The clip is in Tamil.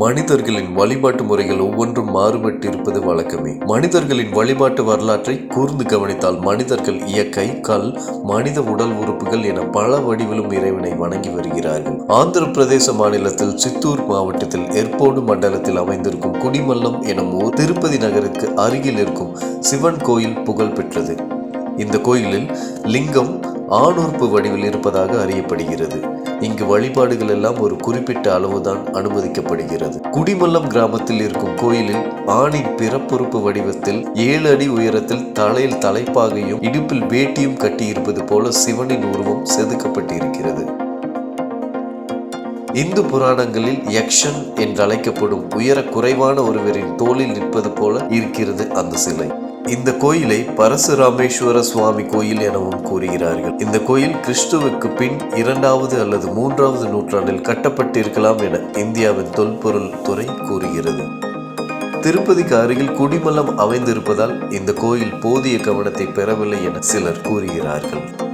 மனிதர்களின் வழிபாட்டு முறைகள் ஒவ்வொன்றும் மாறுபட்டு இருப்பது வழக்கமே. மனிதர்களின் வழிபாட்டு வரலாற்றை கூர்ந்து கவனித்தால் மனிதர்கள் இயற்கை கல் மனித உடல் உறுப்புகள் என பல வடிவிலும் இறைவனை வணங்கி வருகிறார்கள். ஆந்திர பிரதேச மாநிலத்தில் சித்தூர் மாவட்டத்தில் ஏர்போடு மண்டலத்தில் அமைந்திருக்கும் குடிமல்லம் எனும் ஊர் திருப்பதி நகருக்கு அருகில் இருக்கும் சிவன் கோயில் புகழ் பெற்றது இந்த கோயிலில் லிங்கம் ஆணுறுப்பு வடிவில் இருப்பதாக அறியப்படுகிறது. இங்கு வழிபாடுகள் எல்லாம் ஒரு குறிப்பிட்ட அளவுதான் அனுமதிக்கப்படுகிறது. குடிமல்லம் கிராமத்தில் இருக்கும் கோயிலில் ஆணின் பிறப்புறுப்பு வடிவத்தில் ஏழு அடி உயரத்தில் தலையில் தலைப்பாகையும் இடுப்பில் வேட்டியும் கட்டியிருப்பது போல சிவனின் உருவம் செதுக்கப்பட்டிருக்கிறது. இந்து புராணங்களில் யக்ஷன் என்றழைக்கப்படும் உயர குறைவான ஒருவரின் தோளில் நிற்பது போல இருக்கிறது அந்த சிலை. இந்த கோயிலை பரசுராமேஸ்வர சுவாமி கோயில் எனவும் கூறுகிறார்கள். இந்த கோயில் கிறிஸ்துவுக்கு பின் இரண்டாவது அல்லது மூன்றாவது நூற்றாண்டில் கட்டப்பட்டிருக்கலாம் என இந்தியாவின் தொல்பொருள் துறை கூறுகிறது. திருப்பதிக்கு அருகில் குடிமலம் அமைந்திருப்பதால் இந்த கோயில் போதிய கவனத்தை பெறவில்லை என சிலர் கூறுகிறார்கள்.